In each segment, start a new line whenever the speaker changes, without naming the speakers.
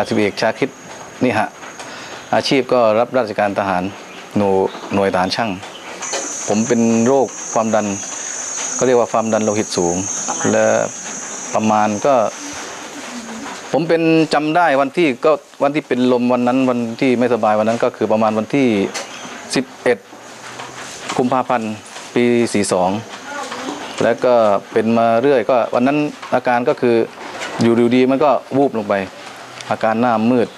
จ่าสิบเอกชาคิดนี่ฮะอาชีพก็รับราชการทหารหน่วยหน่วยทหารช่าง ผมเป็นโรคความดันก็เรียกว่าความดันโลหิตสูง และประมาณก็ ผมเป็นจำได้วันที่ก็วันที่เป็นลมวันนั้นวันที่ไม่สบายวันนั้นก็คือประมาณวันที่ 11 กุมภาพันธ์ปี 42 แล้วก็เป็นมาเรื่อยก็วันนั้นอาการก็คืออยู่ดีๆมันก็วูบลงไป อาการหน้ามืด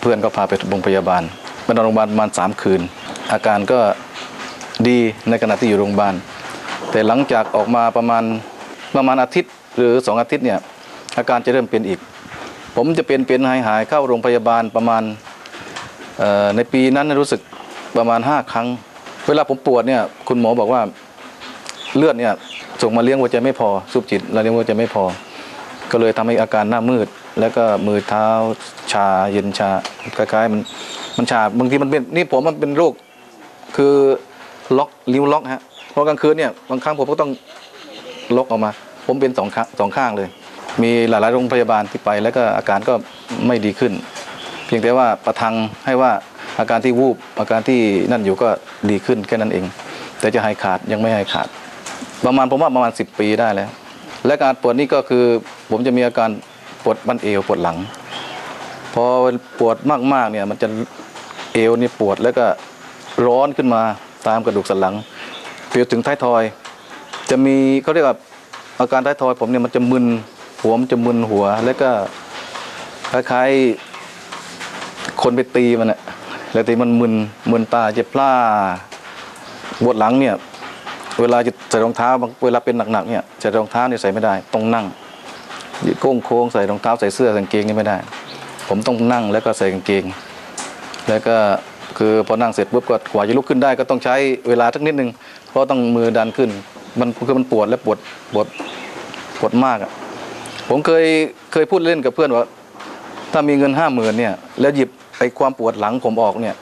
เพื่อนก็พาไปโรงพยาบาลไปนอนโรงพยาบาลประมาณ3คืน อาการก็ดีในขณะที่อยู่โรงพยาบาล แต่หลังจากออกมาประมาณประมาณอาทิตย์หรือสองอาทิตย์เนี่ยอาการจะเริ่มเป็นอีก ผมจะเป็นเป็นหายหายเข้าโรงพยาบาลประมาณในปีนั้นรู้สึกประมาณ 5 ครั้ง เวลาผมปวดเนี่ยคุณหมอบอกว่าเลือดเนี่ยส่งมาเลี้ยงหัวใจไม่พอสูบจิตเราเลี้ยงหัวใจไม่พอ ก็เลยทำให้อาการหน้ามืดแล้วก็มือเท้าชาเย็นชาคล้ายๆมันมันชาบางทีมันเป็นนี่ผมมันเป็นโรคคือล็อกลิ้วล็อกฮะเพราะกลางคืนเนี่ยบางครั้งผมก็ต้องล็อกออกมา ผมเป็นสองข้างสองข้างเลย มีหลายๆโรงพยาบาลที่ไป แล้วก็อาการก็ไม่ดีขึ้น เพียงแต่ว่าประทังให้ว่าอาการที่วูบอาการที่นั่นอยู่ก็ดีขึ้นแค่นั้นเอง แต่จะหายขาดยังไม่หายขาด ประมาณผมว่าประมาณ 10 ปีได้แล้ว และการปวดนี่ก็คือผมจะมีอาการ ปวดบั้นเอวปวดหลัง พอปวดมากๆเนี่ยมันจะเอวนี่ปวดแล้วก็ร้อนขึ้นมาตามกระดูกสันหลังไปถึงท้ายทอย จะมีเขาเรียกว่าอาการท้ายทอยผมเนี่ยมันจะมึนหัวมันจะมึนหัว แล้วก็คล้ายๆคนไปตีมันอะแล้วตีมันมึนมึนตาเจ็บพล่าปวดหลังเนี่ยเวลาจะใส่รองเท้าเวลาเป็นหนักๆเนี่ยใส่รองเท้าเนี่ยใส่ไม่ได้ต้องนั่ง ยืดโค้งโค้งใส่รองเท้าใส่เสื้อใส่กางเกงนี่ไม่ได้ ผมต้องนั่งแล้วก็ใส่กางเกง แล้วก็คือพอนั่งเสร็จปุ๊บก็กว่าจะลุกขึ้นได้ก็ต้องใช้เวลาสักนิดนึงเพราะต้องมือดันขึ้น มันคือมันปวดและปวดปวดปวดมากอะผมเคยเคยพูดเล่นกับเพื่อนว่า ถ้ามีเงินห้าหมื่นเนี่ยแล้วหยิบไอ้ความปวดหลังผมออกเนี่ย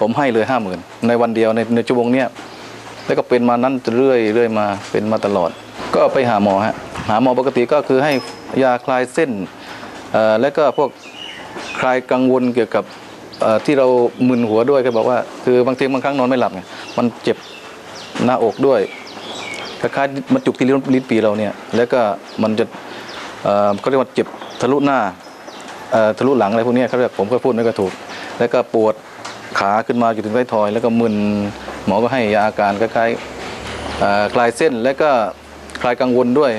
ผมให้เลยห้าหมื่นในวันเดียวในในชั่วโมงเนี้ยแล้วก็เป็นมานั้นเรื่อยเรื่อยมาเป็นมาตลอด ก็ไปหาหมอฮะ หาหมอปกติก็คือให้ยาคลายเส้นแล้วก็พวกคลายกังวลเกี่ยวกับที่เรามึนหัวด้วยก็บอกว่า คือบางทีบางครั้งนอนไม่หลับไงมันเจ็บหน้าอกด้วยคล้ายๆมันจุกที่ลิ้นลิ้นปีเราเนี่ย แล้วก็มันจะเขาเรียกว่าเจ็บทะลุหน้าทะลุหลังอะไรพวกนี้เขาเรียกผมก็พูดไม่ก็ถูก แล้วก็ปวดขาขึ้นมาอยู่ถึงใต้ทอย แล้วก็มึนหมอก็ให้ยาอาการคล้ายๆคลายเส้น และก็คลายกังวลด้วย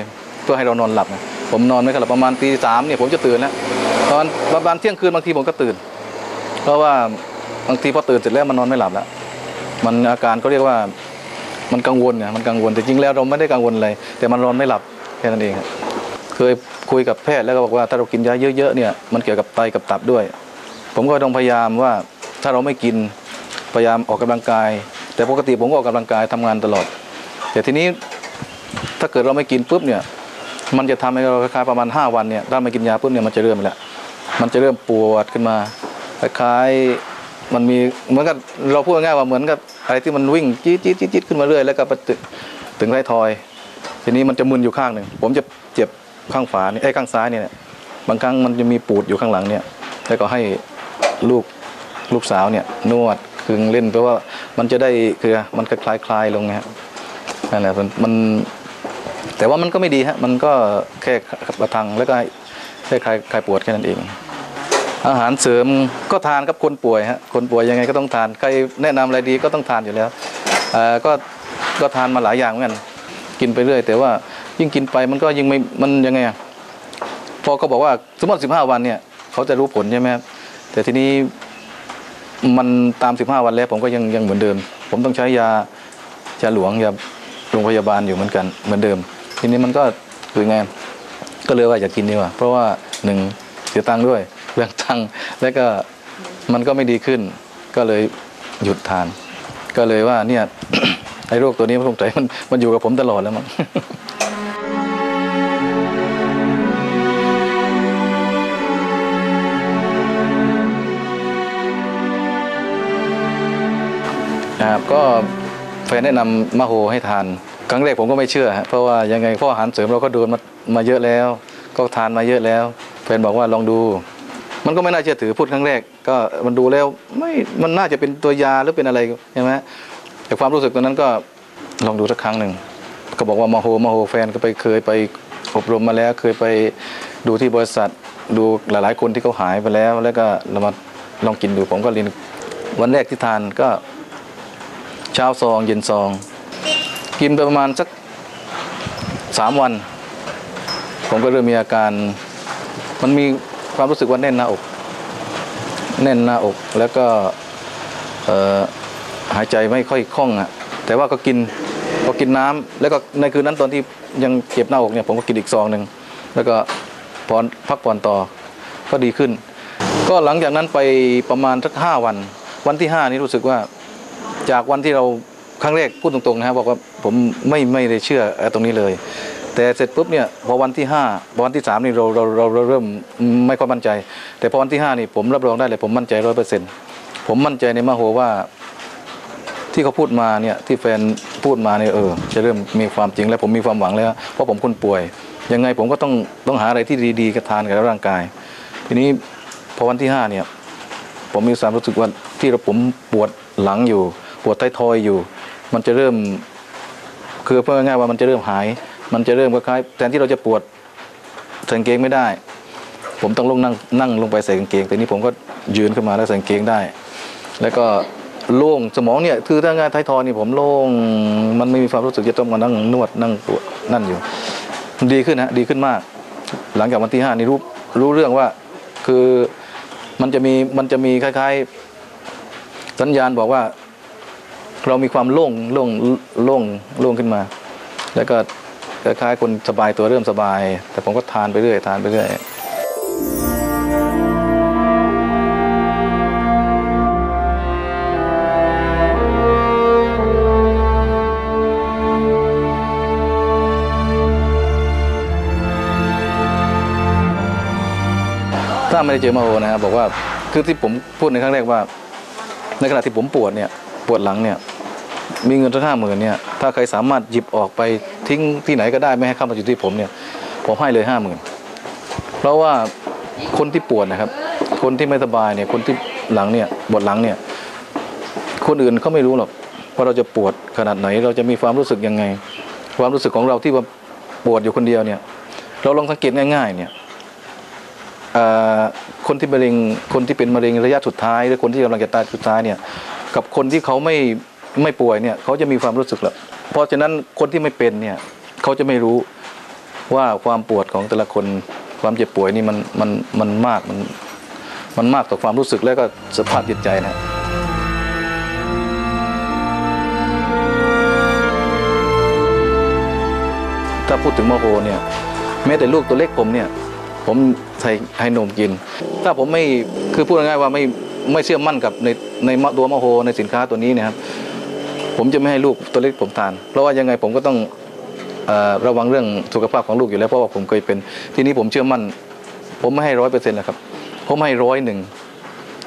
พื่อให้เรานอนหลับผมนอนไม่ค่อยหลับประมาณตีสามเนี่ยผมจะตื่นแล้วตอนประมาณเที่ยงคืนบางทีผมก็ตื่น เพราะว่าบางทีพอตื่นเสร็จแล้วมันนอนไม่หลับแล้วมันอาการเขาเรียกว่ามันกังวลไงมันกังวลแต่จริงแล้วเราไม่ได้กังวลอะไรแต่มันนอนไม่หลับแค่นั้นเองครับเคยคุยกับแพทย์แล้วก็บอกว่าถ้าเรากินยาเยอะๆเนี่ยมันเกี่ยวกับไตกับตับด้วย ผมก็ต้องพยายามว่าถ้าเราไม่กินพยายามออกกำลังกาย แต่ปกติผมก็ออกกำลังกายทำงานตลอด แต่ทีนี้ถ้าเกิดเราไม่กินปุ๊บเนี่ย มันจะทำให้เราคล้ายๆประมาณ 5 วันเนี่ยถ้าไม่กินยาปุ๊บเนี่ยมันจะเริ่มแล้วมันจะเริ่มปวดขึ้นมาคล้ายๆมันมีเหมือนกับเราพูดง่ายๆว่าเหมือนกับอะไรที่มันวิ่งจี๊ดจี๊ดจี๊ดขึ้นมาเรื่อยแล้วก็ไปถึงถึงท้ายทอย ทีนี้มันจะมึนอยู่ข้างหนึ่งผมจะเจ็บข้างฝาเนี่ยไอ้ข้างซ้ายเนี่ยบางครั้งมันจะมีปูดอยู่ข้างหลังเนี่ยแล้วก็ให้ลูกลูกสาวเนี่ยนวดคึงเล่นเพราะว่ามันจะได้คือมันคลายคลายลงไงฮะนั่นแหละมัน แต่ว่ามันก็ไม่ดีฮะมันก็แค่ประทังแล้วก็แค่คลายคลายปวดแค่นั้นเอง อาหารเสริมก็ทานครับคนป่วยฮะคนป่วยยังไงก็ต้องทานใครแนะนำอะไรดีก็ต้องทานอยู่แล้วก็ก็ทานมาหลายอย่างเหมือนกันกินไปเรื่อย แต่ว่ายิ่งกินไปมันก็ยิ่งไม่มันยังไงอะพอเขาบอกว่าสมมติสิบห้าวันเนี่ยเขาจะรู้ผลใช่ไหมครับแต่ทีนี้มันตามสิบห้าวันแล้วผมก็ยังยังเหมือนเดิม ผมต้องใช้ยายาหลวงยา รงพยาบาลอยู่เหมือนกันเหมือนเดิม ทีนี้มันก็คือไงก็เลยว่าอยากกินดีกว่า เพราะว่าหนึ่งเสียตังค์ด้วยเรื่องตังค์แล้วก็มันก็ไม่ดีขึ้น ก็เลยหยุดทาน ก็เลยว่าเนี่ยไอ้โรคตัวนี้มันสงสัยมันมันอยู่กับผมตลอดแล้วมั้งนครับก็แฟนแนะนำมะโฮให้ทาน ครั้งแรกผมก็ไม่เชื่อ เพราะว่ายังไงพ่ออาหารเสริมเราก็โดนมามาเยอะแล้ว ก็ทานมาเยอะแล้วแฟนบอกว่าลองดู มันก็ไม่น่าเชื่อถือพูดครั้งแรก ก็มันดูแล้วไม่มันน่าจะเป็นตัวยาหรือเป็นอะไรใช่ไหมแต่ความรู้สึกตอนนั้นก็ลองดูสักครั้งหนึ่งก็บอกว่ามาโฮมาโฮแฟนก็ไปเคยไปอบรมมาแล้วเคยไปดูที่บริษัทดูหลาย ๆ คนที่เขาหายไปแล้ว แล้วก็เรามาลองกินดูผมก็เรียนวันแรกที่ทานก็เช้าซองเย็นซอง กินไปประมาณสักสามวัน ผมก็เริ่มมีอาการ มันมีความรู้สึกว่าแน่นหน้าอก แน่นหน้าอกแล้วก็หายใจไม่ค่อยคล่องอะแต่ว่าก็กินก็กินน้ำแล้วก็ในคืนนั้นตอนที่ยังเจ็บหน้าอกเนี่ยผมก็กินอีกซองหนึ่งแล้วก็พอนพักผ่อนต่อก็ดีขึ้น ก็หลังจากนั้นไปประมาณสักห้าวัน วันที่ห้านี้รู้สึกว่าจากวันที่เรา ครั้งแรกพูดตรงๆนะครับบอกว่าผมไม่ไม่ได้เชื่อตรงนี้เลย แต่เสร็จปุ๊บเนี่ยพอวันที่ห้าพอวันที่สามนี่เราเราเราเราเริ่มไม่ค่อยมั่นใจ แต่พอวันที่ห้านี่ผมรับรองได้เลยผมมั่นใจร้อยเปอร์เซ็นต์ผมมั่นใจในมโหว่าที่เขาพูดมาเนี่ยที่แฟนพูดมาเนี่ยเออจะเริ่มมีความจริงแล้วผมมีความหวังแล้วเพราะผมคนป่วย ยังไงผมก็ต้องต้องหาอะไรที่ดีๆกับทานกับร่างกาย ทีนี้พอวันที่ห้าเนี่ยผมมีความรู้สึกว่าที่เราผมปวดหลังอยู่ ปวดท้ายทอยอยู่ มันจะเริ่มคือพูดง่ายๆว่ามันจะเริ่มหาย มันจะเริ่มคล้ายๆแทนที่เราจะปวดใส่กางเกงไม่ได้ ผมต้องลงนั่งนั่งลงไปใส่กางเกงแต่นี้ผมก็ยืนขึ้นมาแล้วใส่กางเกงได้ แล้วก็โล่งสมองเนี่ยคือถ้างานท้ายทอยนี่ผมโล่งมันไม่มีความรู้สึกจะต้องมานั่งนวดนั่งปวดนั่นอยู่ ดีขึ้นฮะดีขึ้นมาก หลังจากวันที่ห้านี่รู้รู้เรื่องว่าคือมันจะมีมันจะมีคล้าย ๆ สัญญาณบอกว่า เรามีความโล่งโล่งโล่งโล่งขึ้นมา แล้วก็คล้ายๆคนสบายตัวเริ่มสบาย แต่ผมก็ทานไปเรื่อยทานไปเรื่อยถ้าไม่ได้เจอมาโอนะครับบอกว่าคือที่ผมพูดในครั้งแรกว่า ในขณะที่ผมปวดเนี่ยปวดหลังเนี่ย มีเงินสักห้าหมื่นเนี่ยถ้าใครสามารถหยิบออกไปทิ้งที่ไหนก็ได้ไม่ให้เข้ามาอยู่ที่ผมเนี่ยผมให้เลยห้าหมื่นเพราะว่าคนที่ปวดนะครับ คนที่ไม่สบายเนี่ยคนที่หลังเนี่ยปวดหลังเนี่ย คนอื่นเขาไม่รู้หรอกว่าเราจะปวดขนาดไหน เราจะมีความรู้สึกยังไง ความรู้สึกของเราที่ว่าปวดอยู่คนเดียวเนี่ย เราลองสังเกตง่าย ๆ เนี่ยคนที่มะเร็งคนที่เป็นมะเร็งระยะสุดท้าย หรือคนที่กำลังจะตายสุดท้ายเนี่ย กับคนที่เขาไม่ ไม่ป่วยเนี่ยเขาจะมีความรู้สึกละเพราะฉะนั้นคนที่ไม่เป็นเนี่ยเขาจะไม่รู้ว่าความปวดของแต่ละคนความเจ็บป่วยนี่มันมันมันมากมันมันมากต่อความรู้สึกแล้วก็สภาพจิตใจนะถ้าพูดถึงโมโหเนี่ยแม้แต่ลูกตัวเล็กผมเนี่ย ผมใส่ให้นมกิน ถ้าผมไม่คือพูดง่ายๆว่าไม่ไม่เชื่อมั่นกับในในตัวมโฮในสินค้าตัวนี้เนะครับ ผมจะไม่ให้ลูกตัวเล็กผมทาน เพราะว่ายังไงผมก็ต้องอระวังเรื่องสุขภาพของลูกอยู่แล้วเพราะว่าผมเคยเป็น ทีนี้ผมเชื่อมั่น ผมไม่ให้ร้อยเปอร์เซ็นต์แล้วครับ ผมให้ร้อยหนึ่ง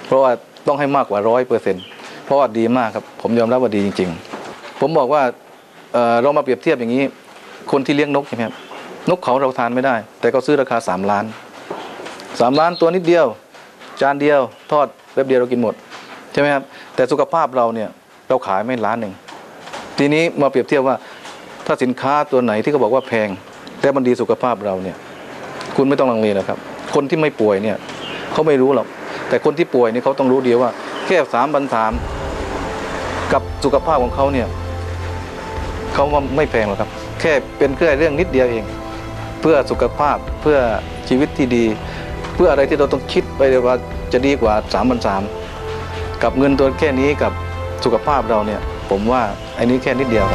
เพราะว่าต้องให้มากกว่าร้อยเปอร์เซ็นต์เพราะว่าดีมากครับ ผมยอมรับว่าดีจริง ๆ ผมบอกว่าเเรามาเปรียบเทียบอย่างนี้ คนที่เลี้ยงนกใช่ไหมครับนกเขาเราทานไม่ได้ แต่เขาซื้อราคาสามล้านสามล้านตัวนิดเดียว จานเดียว ทอดแป๊บเดียวเรากินหมดใช่ไหมครับแต่สุขภาพเราเนี่ย เราขายไม่ล้านหนึ่งทีนี้มาเปรียบเทียบว่า ถ้าสินค้าตัวไหนที่เขาบอกว่าแพงแต่มันดีสุขภาพเราเนี่ย คุณไม่ต้องลังเลนะครับ คนที่ไม่ป่วยเนี่ยเขาไม่รู้หรอกแต่คนที่ป่วยเนี่ยเขาต้องรู้เดียวว่า แค่สามพันสามกับสุขภาพของเขาเนี่ยเขาว่าไม่แพงหรอกครับ แค่เป็นแค่เรื่องนิดเดียวเอง เพื่อสุขภาพเพื่อชีวิตที่ดี เพื่ออะไรที่เราต้องคิดไปเลยว่าจะดีกว่า3ามพันสามกับเงินตัวแค่นี้กับ สุขภาพเราเนี่ยผมว่าอันนี้แค่นิดเดียว